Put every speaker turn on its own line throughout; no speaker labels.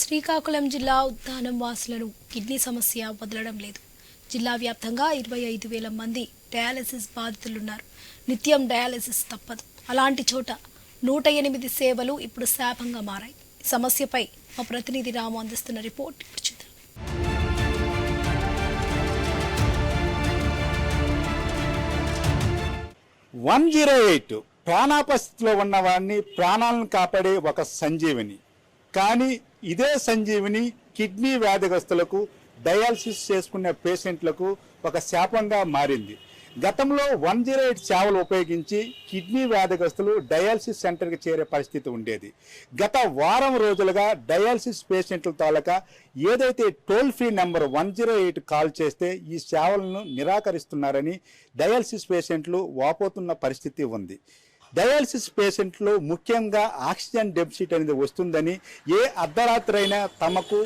శ్రీకాకుళం జిల్లా ఉద్దానం వాసులను కిడ్నీ సమస్య వదలడం లేదు. జిల్లా వ్యాప్తంగా ఇరవై ఐదు వేల మంది డయాలసిస్ బాధితులున్నారు. నిత్యం డయాలసిస్ తప్పదు. అలాంటి చోట నూట ఎనిమిది సేవలు ఇప్పుడు శాపంగా మారాయి. సమస్యపై మా ప్రతినిధి రాము అందిస్తున్న రిపోర్ట్ ఇప్పుడు చూద్దాం.
వన్ జీరో ఎయిట్ ప్రాణాపస్థితిలో ఉన్నవాడిని ప్రాణాలను కాపాడే ఒక సంజీవిని. కానీ ఇదే సంజీవిని కిడ్నీ వ్యాధిగ్రస్తులకు డయాలసిస్ చేసుకునే పేషెంట్లకు ఒక శాపంగా మారింది. గతంలో వన్ జీరో ఎయిట్ సేవలు ఉపయోగించి కిడ్నీ వ్యాధిగ్రస్తులు డయాలసిస్ సెంటర్కి చేరే పరిస్థితి ఉండేది. గత వారం రోజులుగా డయాలసిస్ పేషెంట్ల తాలూకా ఏదైతే toll free number one zero eight call చేస్తే ఈ సేవలను నిరాకరిస్తున్నారని డయాలసిస్ పేషెంట్లు వాపోతున్న పరిస్థితి ఉంది. డయాలసిస్ పేషెంట్లు ముఖ్యంగా ఆక్సిజన్ డెఫిసిట్ అనేది వస్తుందని ఏ అర్ధరాత్రైనా తమకు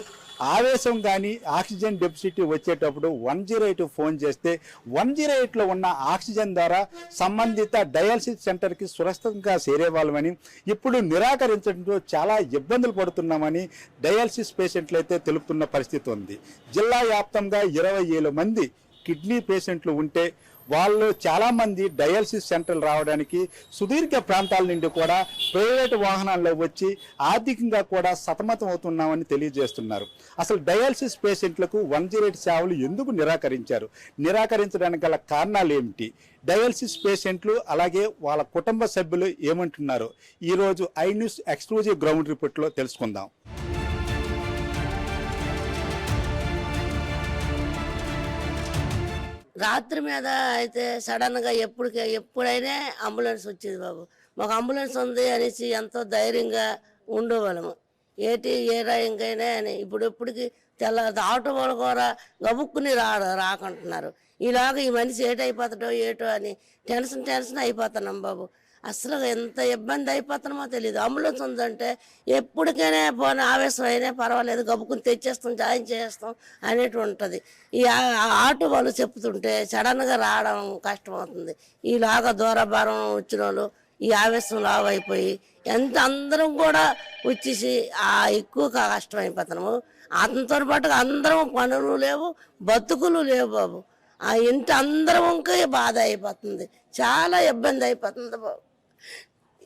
ఆవేశం కానీ ఆక్సిజన్ డెఫిసిట్ వచ్చేటప్పుడు వన్ జీరో ఎయిట్ ఫోన్ చేస్తే వన్ జీరో ఎయిట్లో ఉన్న ఆక్సిజన్ ద్వారా సంబంధిత డయాలసిస్ సెంటర్కి సురక్షితంగా చేరేవాళ్ళమని ఇప్పుడు నిరాకరించడంతో చాలా ఇబ్బందులు పడుతున్నామని డయాలసిస్ పేషెంట్లు అయితే తెలుపుతున్న పరిస్థితి ఉంది. జిల్లా వ్యాప్తంగా ఇరవై ఏడు మంది కిడ్నీ పేషెంట్లు ఉంటే వాళ్ళు చాలామంది డయాలసిస్ సెంటర్లు రావడానికి సుదీర్ఘ ప్రాంతాల నుండి కూడా ప్రైవేట్ వాహనాల్లో వచ్చి ఆర్థికంగా కూడా సతమతం అవుతున్నామని తెలియజేస్తున్నారు. అసలు డయాలసిస్ పేషెంట్లకు వన్ జీరో ఎయిట్ సేవలు ఎందుకు నిరాకరించారు? నిరాకరించడానికి గల కారణాలు ఏమిటి? డయాలసిస్ పేషెంట్లు అలాగే వాళ్ళ కుటుంబ సభ్యులు ఏమంటున్నారు? ఈరోజు ఐ న్యూస్ ఎక్స్క్లూజివ్ గ్రౌండ్ రిపోర్ట్లో తెలుసుకుందాం.
రాత్రి మీద అయితే సడన్గా ఎప్పటికే ఎప్పుడైనా అంబులెన్స్ వచ్చేది బాబు. మాకు అంబులెన్స్ ఉంది అనేసి ఎంతో ధైర్యంగా ఉండేవాళ్ళము. ఏటి ఏ రాయంకైనా అని ఇప్పుడు ఎప్పటికి తెల్ల ఆటో వాళ్ళు కూడా గబుక్కుని రా రాకుంటున్నారు. ఇలాగ ఈ మనిషి ఏటైపోతాడో ఏటో అని టెన్షన్ టెన్షన్ అయిపోతున్నాం బాబు. అసలు ఎంత ఇబ్బంది అయిపోతున్నామో తెలియదు అంబులెన్స్ ఉందంటే ఎప్పటికైనా పోనీ ఆవేశం అయినా పర్వాలేదు గబుకుని తెచ్చేస్తాం జాయిన్ చేస్తాం అనేటి ఉంటుంది. ఈ ఆటో వాళ్ళు చెప్తుంటే సడన్గా రావడం కష్టం అవుతుంది ఈలాగా దూరభారం వచ్చిన వాళ్ళు ఈ ఆవేశం లావైపోయి ఎంత అందరం కూడా వచ్చేసి ఆ ఎక్కువ కష్టం అయిపోతున్నాము. అతనితో పాటు అందరం పనులు లేవు బతుకులు లేవు బాబు. ఆ ఇంటి అందరం ఇంకా బాధ అయిపోతుంది. చాలా ఇబ్బంది అయిపోతుంది బాబు.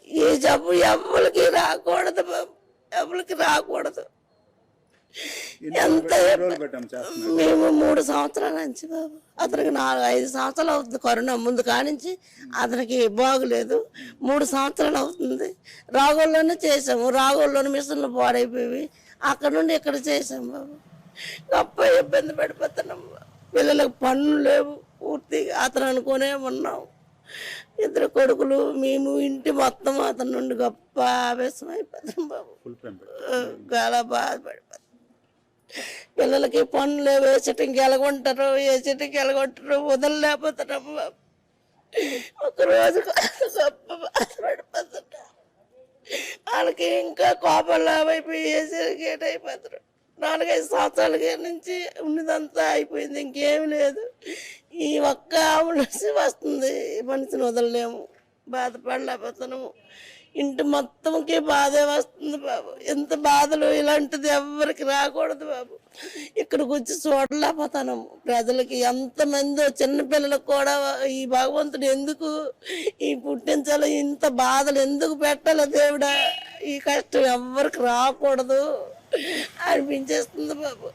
ఈ జబ్బు ఎవ్వరికి రాకూడదు బాబు. ఎవరికి రాకూడదు. ఎంత మేము మూడు సంవత్సరాల నుంచి బాబు. అతనికి నాలుగు ఐదు సంవత్సరాలు అవుతుంది కరోనా ముందు కానించి. అతనికి బాగులేదు. మూడు సంవత్సరాలు అవుతుంది. రాగోల్లోనే చేసాము రాగోల్లోనే మిషన్లు పాడైపోయి అక్కడ నుండి ఇక్కడ చేసాము బాబు. గొప్ప ఇబ్బంది పడిపోతున్నాం. పిల్లలకు పనులు లేవు. పూర్తిగా అతను అనుకునే ఉన్నాం. ఇద్దరు కొడుకులు మేము ఇంటి మొత్తం అతని నుండి గొప్ప ఆవేశం అయిపోతాం బాబు. చాలా బాధపడిపోతాం. పిల్లలకి పనులు చెట్టుకి ఎలగొంటారు చెట్టుకి ఎలగొంటారు వదలలేకపోతున్నాం బాబు. ఒక రోజు గొప్ప బాధపడిపోతున్నా. వాళ్ళకి ఇంకా కోపంలో అయిపోయి వేసరికి అయిపోతారు నాలుగైదు సంవత్సరాల నుంచి ఉన్నదంతా అయిపోయింది ఇంకేమి లేదు. ఈ ఒక్క అంబులెన్స్ వస్తుంది. మనిషిని వదలలేము. బాధపడలేకపోతున్నాము. ఇంటి మొత్తంకి బాధే వస్తుంది బాబు. ఎంత బాధలు ఇలాంటిది ఎవరికి రాకూడదు బాబు. ఇక్కడికి వచ్చి చూడలేకపోతాను ప్రజలకి ఎంతమంది చిన్నపిల్లలకు కూడా ఈ భగవంతుడు ఎందుకు ఈ పుట్టించాలి ఇంత బాధలు ఎందుకు పెట్టాలి దేవుడా ఈ కష్టం ఎవరికి రాకూడదు అనిపించేస్తుంది బాబు.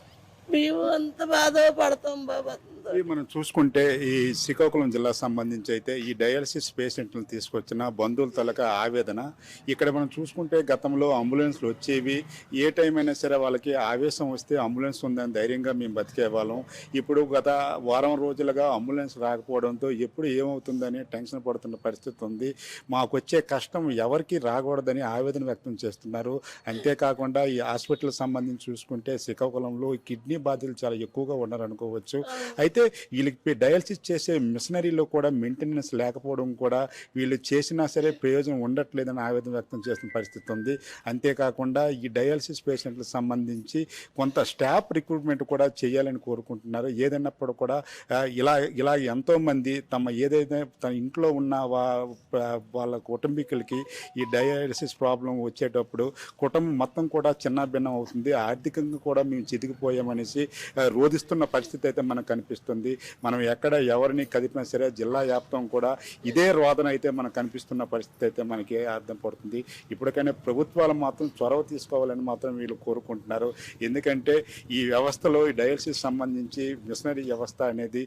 మేము అంత బాధ పడతాం బాబు.
ఇది మనం చూసుకుంటే ఈ శ్రీకాకుళం జిల్లా సంబంధించి అయితే ఈ డయాలసిస్ పేషెంట్లను తీసుకొచ్చిన బంధువుల తలక ఆవేదన. ఇక్కడ మనం చూసుకుంటే గతంలో అంబులెన్స్లు వచ్చేవి. ఏ టైం అయినా సరే వాళ్ళకి ఆవేశం వస్తే అంబులెన్స్ ఉందని ధైర్యంగా మేము బతికే వాళ్ళం. ఇప్పుడు గత వారం రోజులుగా అంబులెన్స్ రాకపోవడంతో ఎప్పుడు ఏమవుతుందని టెన్షన్ పడుతున్న పరిస్థితి ఉంది. మాకు వచ్చే కష్టం ఎవరికి రాకూడదని ఆవేదన వ్యక్తం చేస్తున్నారు. అంతేకాకుండా ఈ హాస్పిటల్ సంబంధించి చూసుకుంటే శ్రీకాకుళంలో కిడ్నీ బాధితులు చాలా ఎక్కువగా ఉన్నారు అనుకోవచ్చు అయితే వీళ్ళకి డయాలసిస్ చేసే మిషనరీలో కూడా మెయింటెనెన్స్ లేకపోవడం కూడా వీళ్ళు చేసినా సరే ప్రయోజనం ఉండట్లేదని ఆవేదన వ్యక్తం చేస్తున్న పరిస్థితి ఉంది. అంతేకాకుండా ఈ డయాలసిస్ పేషెంట్లకు సంబంధించి కొంత స్టాఫ్ రిక్రూట్మెంట్ కూడా చేయాలని కోరుకుంటున్నారు. ఏదైనప్పుడు కూడా ఇలా ఇలా ఎంతోమంది తమ ఏదైతే తన ఇంట్లో ఉన్న వా వాళ్ళ కుటుంబీకులకి ఈ డయాలసిస్ ప్రాబ్లం వచ్చేటప్పుడు కుటుంబం మొత్తం కూడా చిన్న భిన్నం అవుతుంది. ఆర్థికంగా కూడా మేము చితికిపోయామనేసి రోధిస్తున్న పరిస్థితి అయితే మనకు కనిపిస్తుంది. మనం ఎక్కడ ఎవరిని కదిపినా సరే జిల్లా వ్యాప్తం కూడా ఇదే రోదన అయితే మనకు కనిపిస్తున్న పరిస్థితి అయితే మనకి అర్థం పడుతుంది. ఇప్పటికైనా ప్రభుత్వాలు మాత్రం చొరవ తీసుకోవాలని మాత్రం వీళ్ళు కోరుకుంటున్నారు. ఎందుకంటే ఈ వ్యవస్థలో ఈ డయాలసిస్ సంబంధించి మిషనరీ వ్యవస్థ అనేది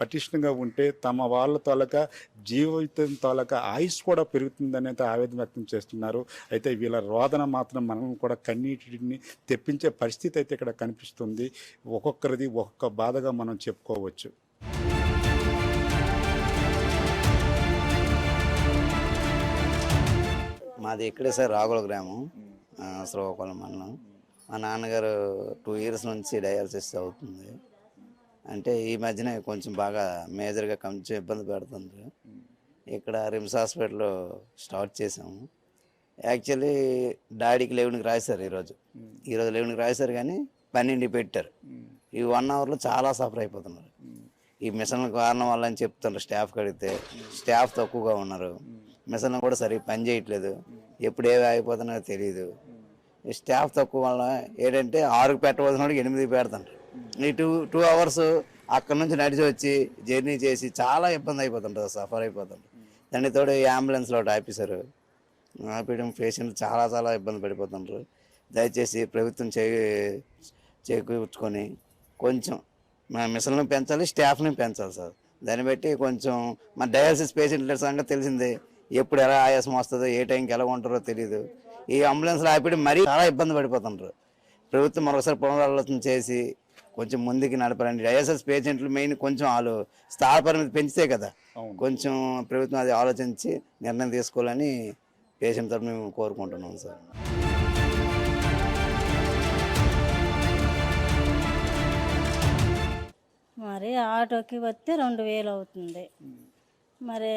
పటిష్టంగా ఉంటే తమ వాళ్ళ తాలూకా జీవితం తాలూకా ఆయుష్ కూడా పెరుగుతుందని అయితే ఆవేదన వ్యక్తం చేస్తున్నారు. అయితే వీళ్ళ రోదన మాత్రం మనం కూడా కన్నీటిని తెప్పించే పరిస్థితి అయితే ఇక్కడ కనిపిస్తుంది. ఒక్కొక్కరిది ఒక్కొక్క బాధగా మనం చెప్పుకోవచ్చు.
మాది ఇక్కడే సార్ రాగుల గ్రామం ఆ, శ్రీకాకుళం మండలం. మా నాన్నగారు టూ ఇయర్స్ నుంచి డయాలసిస్ అవుతుంది అంటే ఈ మధ్యనే కొంచెం బాగా మేజర్గా కొంచెం ఇబ్బంది పెడుతుంది. ఇక్కడ రిమ్స్ హాస్పిటల్లో స్టార్ట్ చేసాము యాక్చువల్లీ డాడీకి లెవెన్కి రాశారు ఈరోజు. ఈరోజు లెవెన్కి రాశారు కానీ పన్నెండు పెట్టారు. ఈ వన్ అవర్లో చాలా సఫర్ అయిపోతున్నారు. ఈ మిషన్ల కారణం వల్ల అని చెప్తున్నారు స్టాఫ్ అడిగితే స్టాఫ్ తక్కువగా ఉన్నారు. మిషన్లు కూడా సరిగ్గా పని చేయట్లేదు. ఎప్పుడు ఏవి అయిపోతున్నాయో తెలియదు ఈ స్టాఫ్ తక్కువ వల్ల ఏంటంటే ఆరుకు పెట్టవలసిన వాడికి ఎనిమిది పెడుతుంటారు ఈ టూ టూ అవర్స్ అక్కడ నుంచి నడిచి వచ్చి జర్నీ చేసి చాలా ఇబ్బంది అయిపోతుంటుంది సఫర్ అయిపోతుంది దాన్ని తోడు ఈ అంబులెన్స్లో ఒకటి ఆపేశారు ఆపేయడం పేషెంట్లు చాలా చాలా ఇబ్బంది పడిపోతుంటారు దయచేసి ప్రభుత్వం చే చేకూర్చుకొని కొంచెం మా మిషన్లను పెంచాలి స్టాఫ్ని పెంచాలి సార్. దాన్ని బట్టి కొంచెం మా డయాలసిస్ పేషెంట్ల సంగతి తెలిసిందే. ఎప్పుడు ఎలా ఆయాసం వస్తుందో ఏ టైంకి ఎలా ఉంటారో తెలియదు ఈ అంబులెన్స్లో ఆపిడి మరీ చాలా ఇబ్బంది పడిపోతుంటారు ప్రభుత్వం మరొకసారి పునరాలోచన చేసి కొంచెం ముందుకు నడపాలండి డయాలసిస్ పేషెంట్లు మెయిన్ కొంచెం వాళ్ళు స్థాన పరిమితి పెంచితే కదా. కొంచెం ప్రభుత్వం అది ఆలోచించి నిర్ణయం తీసుకోవాలని పేషెంట్ తరఫున మేము కోరుకుంటున్నాం సార్.
మరి ఆటోకి వస్తే రెండు వేలు అవుతుంది. మరి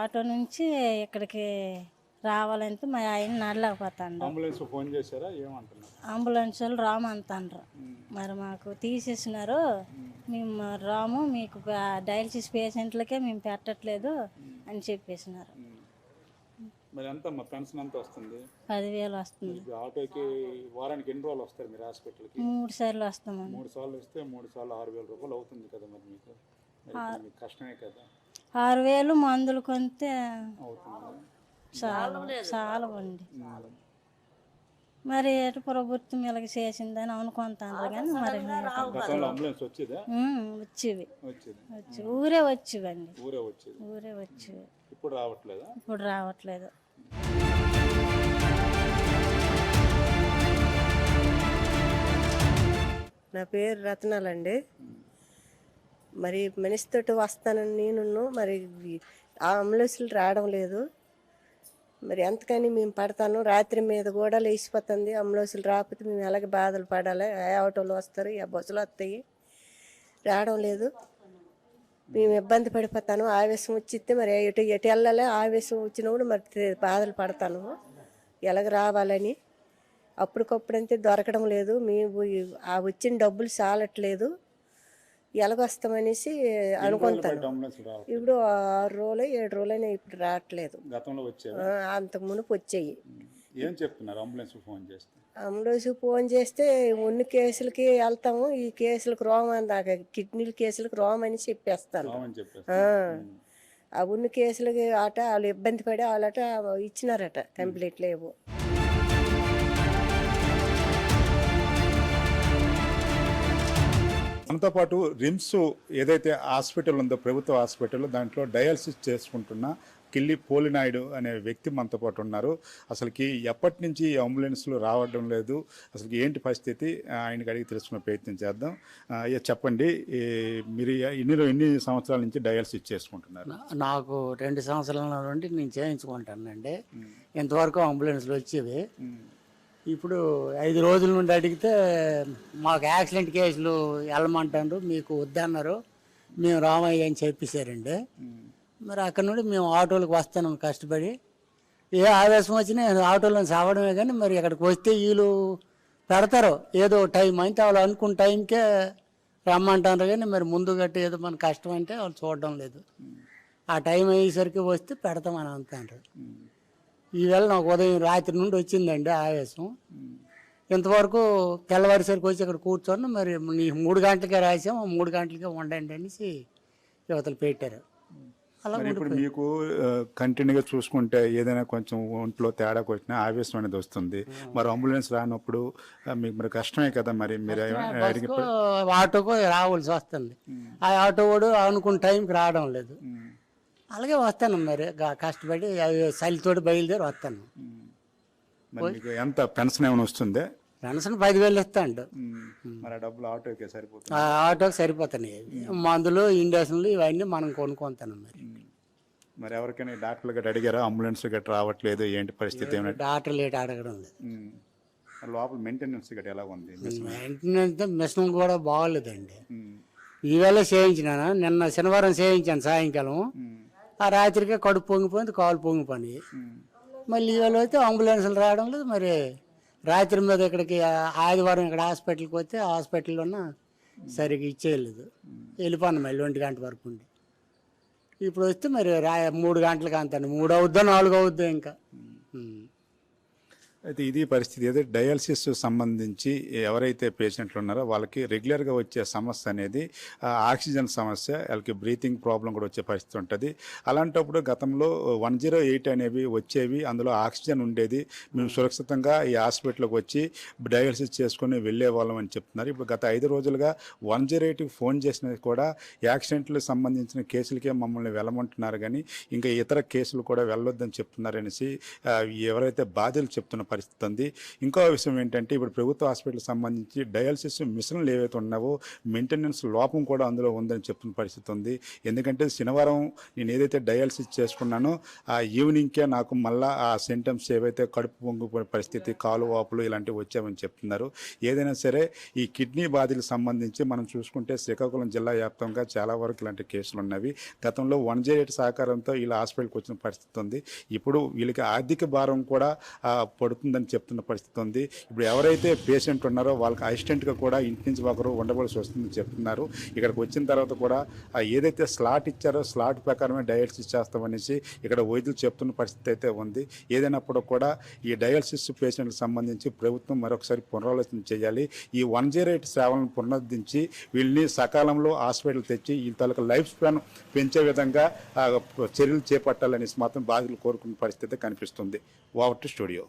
ఆటో నుంచి ఇక్కడికి రావాలంటే మా ఆయన నడలేకపోతాడు
అంబులెన్స్ ఫోన్ చేశారా? ఏమంటున్నారు?
అంబులెన్స్ వాళ్ళు రామంటాండ్రు మరి మాకు తీసేసినారు. మేము రాము మీకు డయాలసిస్ పేషెంట్లకే మేము పెట్టట్లేదు అని చెప్పేసినారు.
మరి ఎంత మా పెన్షన్ ఎంత వస్తుంది?
పదివేలు వస్తుంది.
ఆటోకి వారానికి ఎన్ని రోజులు వస్తారు మీరు హాస్పిటల్కి?
మూడు సార్లు వస్తామండి.
మూడు సార్లు వస్తే మూడు సార్లు ఆరు వేల రూపాయలు అవుతుంది కదా మరి మీకు కష్టమే కదా?
ఆరు వేలు మందులు కొంటే
అవుతుంది?
చాలా చాలా ఉంది మరి ఎటు ప్రభుత్వం ఇలాగ చేసిందని అనుకుంటాను కానీ మరి
గతంలో అంబులెన్స్ వచ్చేదా?
ఉమ్, వచ్చేవి.
వచ్చేది.
వచ్చి ఊరే వచ్చేవండి.
ఊరే
వచ్చేవి.
ఇప్పుడు రావట్లేదా?
ఇప్పుడు రావట్లేదు.
నా పేరు రత్నాలండి మరి మనిషితోటి వస్తానని నేను మరి ఆ అంబులెన్స్లు రావడం లేదు. మరి ఎంతకని మేము పడతాను రాత్రి మీద కూడా లేచిపోతుంది. అంబులెన్స్లు రాకపోతే మేము ఎలాగ బాధలు పడాలి. ఏ ఆటోలు వస్తారు ఏ బస్సులు వస్తాయి. రావడం లేదు. మేము ఇబ్బంది పడిపోతాను. ఆవేశం వచ్చిస్తే మరి ఎటు ఎటు వెళ్ళాలి? ఆవేశం వచ్చినప్పుడు మరి బాధలు పడతాను. ఎలాగ రావాలని. అప్పటికప్పుడంతే దొరకడం లేదు. మేము ఆ వచ్చిన డబ్బులు చాలట్లేదు. ఎలాగొస్తామనేసి అనుకుంటాను. ఇప్పుడు ఆరు రోజులు ఏడు రోజులైనా ఇప్పుడు రావట్లేదు.
గతంలో
అంతకు మునుపు వచ్చాయి.
ఏం చెప్తున్నారు? అంబులెన్స్ ఫోన్ చేస్తే.
అంబులెన్స్ ఫోన్ చేస్తే ఉన్న కేసులకి వెళ్తాము ఈ కేసులకు రోమని దాకా కిడ్నీల కేసులకు రోమని చెప్పేస్తాను
రామని చెప్పేసి
ఆ. ఆ ఉన్న కేసులకి ఆట వాళ్ళు ఇబ్బంది పడి వాళ్ళట ఇచ్చినారట కంప్లీట్ లేవు
మనతో పాటు రిమ్స్ ఏదైతే హాస్పిటల్ ఉందో ప్రభుత్వ హాస్పిటల్ దాంట్లో డయాలసిస్ చేసుకుంటున్న కిల్లి పోలినాయుడు అనే వ్యక్తి మనతో పాటు ఉన్నారు. అసలుకి ఎప్పటి నుంచి అంబులెన్స్లు రావడం లేదు అసలు ఏంటి పరిస్థితి ఆయనకి అడిగి తెలుసుకునే ప్రయత్నం చేద్దాం. అయ్యా చెప్పండి మీరు ఎన్ని రో- ఎన్ని సంవత్సరాల నుంచి డయాలసిస్ చేసుకుంటున్నారు.
నాకు రెండు సంవత్సరాల నుండి నేను చేయించుకుంటానండి. ఇంతవరకు అంబులెన్స్లు వచ్చేవి. ఇప్పుడు ఐదు రోజుల నుండి అడిగితే మాకు యాక్సిడెంట్ కేసులు వెళ్ళమంటారు మీకు వద్దన్నారు మేము రామయ్య అని చెప్పేశారండి. మరి అక్కడ నుండి మేము ఆటోలకు వస్తాను కష్టపడి. ఏ ఆవేశం వచ్చినా ఆటోలో సావడమే కానీ మరి అక్కడికి వస్తే వీళ్ళు పెడతారు. ఏదో టైం అంటే వాళ్ళు అనుకున్న టైంకే రమ్మంటారు కానీ మరి ముందు గట్టి ఏదో మన కష్టం అంటే వాళ్ళు చూడడం లేదు. ఆ టైం అయ్యేసరికి వస్తే పెడతామని అంటారు ఈవేళ నాకు ఉదయం రాత్రి నుండి వచ్చిందండి ఆవేశం ఇంతవరకు తెల్లవారిసరికి వచ్చి అక్కడ కూర్చొని మరి నీ మూడు గంటలకే రాసాం మూడు గంటలకే వండండి అనేసి యువతలు పెట్టారు. అలా
ఇప్పుడు. మీకు కంటిన్యూగా చూసుకుంటే ఏదైనా కొంచెం ఒంట్లో తేడాకు వచ్చినా ఆవేశం అనేది వస్తుంది. మరి అంబులెన్స్ రానప్పుడు మీకు మరి కష్టమే కదా మరి? మీరు
ఆటోకో రావాల్సి వస్తుంది. ఆ ఆటో వాడు అనుకున్న టైంకి రావడం లేదు. అలాగే వస్తాను మరి. కష్టపడి అవి చలితోటి బయలుదేరి వస్తాను.
మరి మీకు ఎంత పెన్షన్ ఏమైనా వస్తుందే?
పెన్షన్ పదివేలు ఇస్తాండు.
మరి డబ్బులు ఆటోకే సరిపోతుంది
ఆటోకి సరిపోతున్నాయి. మందులు ఇండక్షన్లు ఇవన్నీ మనం కొనుక్కుంటాను మరి.
మరి ఎవరికైనా డాక్టర్లు గట్రా అడిగారా? అంబులెన్స్ గట్రా రావట్లేదు ఏంటి పరిస్థితి
డాక్టర్ లేట్ అడగడం లేదు.
లోపల మెయింటెనెన్స్ గట్రా ఎలా ఉంది?
వెంటనే మిషన్? కూడా బాగోలేదండి. ఈవేళ చేయించినాను? నిన్న శనివారం చేయించాను సాయంకాలం. ఆ రాత్రికే కడుపు పొంగిపోయింది కాలు పొంగిపోయి మళ్ళీ ఈవేళ అయితే అంబులెన్స్లు రావడం లేదు మరి రాత్రి మీద ఇక్కడికి ఆదివారం ఇక్కడ హాస్పిటల్కి వస్తే హాస్పిటల్లోన సరిగ్గా ఇచ్చేయలేదు. వెళ్ళిపోను మళ్ళీ ఒంటి గంట వరకు ఉండి. ఇప్పుడు వస్తే మరి రా మూడు గంటలకు అంతాను మూడు అవుద్దో నాలుగు అవుద్దో ఇంకా.
అయితే ఇది పరిస్థితి. ఏదో డయాలసిస్ సంబంధించి ఎవరైతే పేషెంట్లు ఉన్నారో వాళ్ళకి రెగ్యులర్గా వచ్చే సమస్య అనేది ఆక్సిజన్ సమస్య వాళ్ళకి బ్రీతింగ్ ప్రాబ్లం కూడా వచ్చే పరిస్థితి ఉంటుంది. అలాంటప్పుడు గతంలో వన్ జీరో ఎయిట్ అనేవి వచ్చేవి అందులో ఆక్సిజన్ ఉండేది. మేము సురక్షితంగా ఈ హాస్పిటల్కి వచ్చి డయాలసిస్ చేసుకుని వెళ్ళే వాళ్ళం అని చెప్తున్నారు. ఇప్పుడు గత ఐదు రోజులుగా వన్ జీరో ఎయిట్కి ఫోన్ చేసినది కూడా యాక్సిడెంట్లకు సంబంధించిన కేసులకే మమ్మల్ని వెళ్ళమంటున్నారు కానీ ఇంకా ఇతర కేసులు కూడా వెళ్ళొద్దని చెప్తున్నారనేసి ఎవరైతే బాధ్యులు చెప్తున్న పరిస్థితి ఉంది ఇంకో విషయం ఏంటంటే ఇప్పుడు ప్రభుత్వ హాస్పిటల్ సంబంధించి డయాలసిస్ మిషన్లు ఏవైతే ఉన్నావో మెయింటెనెన్స్ లోపం కూడా అందులో ఉందని చెప్తున్న పరిస్థితి ఉంది. ఎందుకంటే శనివారం నేను ఏదైతే డయాలసిస్ చేసుకున్నానో ఆ ఈవినింగ్కే నాకు మళ్ళా ఆ సింటమ్స్ ఏవైతే కడుపు పొంగిపోయిన పరిస్థితి కాలు వాపులు ఇలాంటివి వచ్చామని చెప్తున్నారు. ఏదైనా సరే ఈ కిడ్నీ బాధలకు సంబంధించి మనం చూసుకుంటే శ్రీకాకుళం జిల్లా వ్యాప్తంగా చాలా వరకు ఇలాంటి కేసులు ఉన్నవి. గతంలో వన్ జీరో సహకారంతో వీళ్ళ హాస్పిటల్కి వచ్చిన పరిస్థితి ఉంది. ఇప్పుడు వీళ్ళకి ఆర్థిక భారం కూడా పడుతుంది. పడుతుందని చెప్తున్న పరిస్థితి ఉంది. ఇప్పుడు ఎవరైతే పేషెంట్ ఉన్నారో వాళ్ళకి అసిస్టెంట్గా కూడా ఇంటి నుంచి ఒకరు ఉండవలసి వస్తుందని చెప్తున్నారు. ఇక్కడికి వచ్చిన తర్వాత కూడా ఏదైతే స్లాట్ ఇచ్చారో స్లాట్ ప్రకారమే డయాలసిస్ చేస్తామనేసి ఇక్కడ వైద్యులు చెప్తున్న పరిస్థితి అయితే ఉంది. ఏదైనప్పుడు కూడా ఈ డయాలసిస్ పేషెంట్కి సంబంధించి ప్రభుత్వం మరొకసారి పునరాలోచన చేయాలి. ఈ వన్ జీరో ఎయిట్ సేవలను పునరుద్ధరించి వీళ్ళని సకాలంలో హాస్పిటల్ తెచ్చి వీళ్ళ తాలూకా లైఫ్ స్పాన్ పెంచే విధంగా చర్యలు చేపట్టాలనేసి మాత్రం బాధితులు కోరుకున్న పరిస్థితి కనిపిస్తుంది. Over to studio.